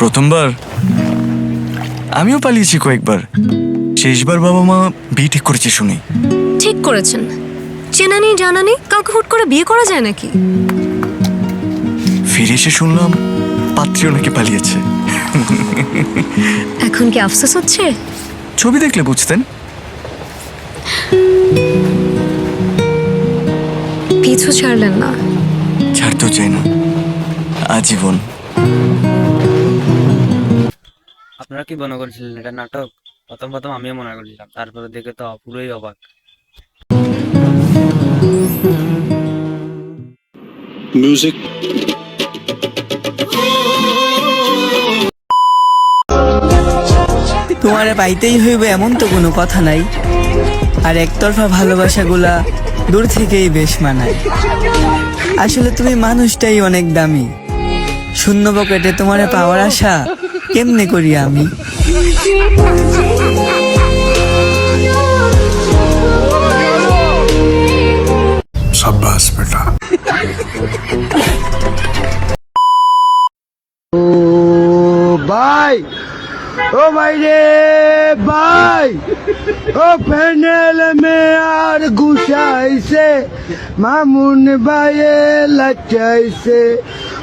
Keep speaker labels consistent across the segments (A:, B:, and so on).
A: প্রথমবার? আমিও পালিয়েছি কয়েকবার। শেষবার বাবা মা বিয়ে ঠিক করেছে শুনি।
B: ঠিক করেছেন। চেনা নেই জানা নেই কাউকে হুট করে বিয়ে করা যায় নাকি?
A: ফিরে এসে শুনলাম পাত্রীও নাকি পালিয়েছে।
B: এখন কি আফসোস হচ্ছে?
A: ছবি দেখলে বুঝতেন।
B: পিছু ছাড়লেন না।
A: ছাড়তেও চাই না। আজীবন।
C: আপনারা কি মনে করেছিলেন এটা নাটক? প্রথম প্রথম আমিও মনে করেছিলাম তারপরে দেখে তো পুরোই অবাক।
D: Music.
E: তোমারে পাইতেই হইবে এমন তো কোনো কথা নাই। আর একতরফা ভালোবাসাগুলা দূর থেকেই বেশ মানায়। আসলে তুমি মানুষটাই অনেক দামি। শূন্য পকেটে তোমারে পাওয়ার আশা কেমনে করি আমি?
D: সাব্বাস ও
F: ভাই ও ভাই রে ভাই ও প্যানেল মে আর ঘুষাইছে মামুন ভাইয়ে লাচাইছে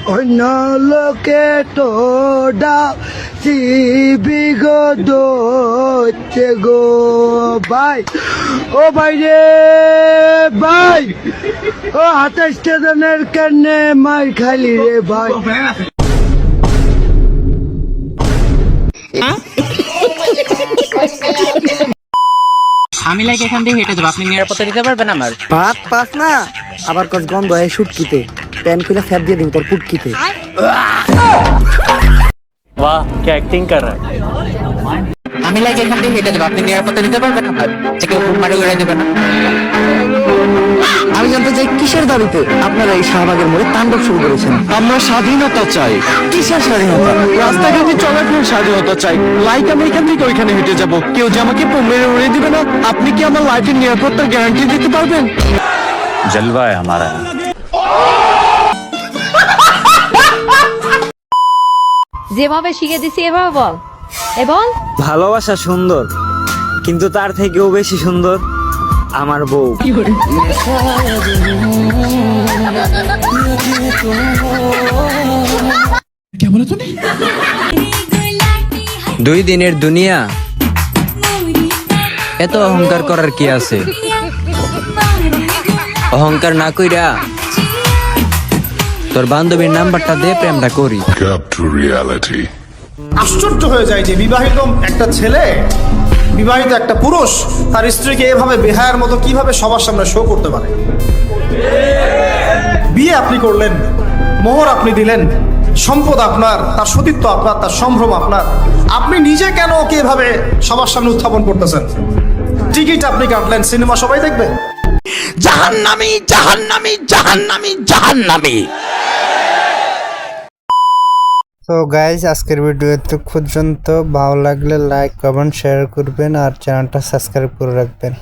F: অন্য লোকে তো ডাল সিবিগো দোচ্ছে গো ভাই। ও ভাই রে ভাই ও হাতে স্টেশনের কেনে মার খালি রে ভাই।
G: আমি লাইক এখান থেকে হেঁটে যাব। আপনি নিরাপত্তা দিতে পারবেন আমার?
E: ভাত পাস না আবার কস গন্ধ হয় সুটকিতে। প্যান খুলে ফ্যাপ দিয়ে দিন তোর পুটকিতে।
G: আমি লাইক এখান থেকে হেঁটে যাবো আপনি নিরাপত্তা দিতে পারবেন আমার যে কেউ ঘুম মারি উড়াই দেবে না
E: আমি জানতে চাই কিসের দাবিতে আপনারা এই শাহবাগের মোড়ে তাণ্ডব শুরু করেছেন
D: আমরা স্বাধীনতা চাই
E: কিসের স্বাধীনতা
D: রাস্তাঘাটে চলাফেরার স্বাধীনতা চাই লাইক আমি এখান থেকে ওইখানে হেঁটে যাব কেউ যে আমাকে মেরে উড়িয়ে দিবে না আপনি কি আমার লাইফের নিরাপত্তার গ্যারান্টি দিতে পারবেন
H: जलवा है हमारा
I: যেভাবে শিখে দিছি এভাবে বল। এ বল।
E: ভালোবাসা সুন্দর কিন্তু তার থেকেও বেশি সুন্দর আমার বউ।
J: দুই দিনের দুনিয়া এত অহংকার করার কি আছে? অহংকার না কইরা তোর বান্ধবীর নাম্বারটা দে প্রেমটা করি।
F: আশ্চর্য হয়ে যায় যে বিবাহিত একটা ছেলে বিবাহিত একটা পুরুষ তার স্ত্রীকে এভাবে বেহায়ার মতো কীভাবে সবার সামনে শো করতে পারে? বিয়ে আপনি করলেন মোহর আপনি দিলেন সম্পদ আপনার তার সতীত্ব আপনার তার সম্ভ্রম আপনার। আপনি নিজে কেন ওকে এভাবে সবার সামনে উত্থাপন করতেছেন? টিকিট আপনি কাটলেন সিনেমা সবাই দেখবে।
D: জাহান্নামি জাহান্নামি জাহান্নামি জাহান্নামি।
E: তো গাইজ আজকের ভিডিও এত পর্যন্ত। ভালো লাগলে লাইক কমেন্ট শেয়ার করবেন আর চ্যানেলটা সাবস্ক্রাইব করে রাখবেন।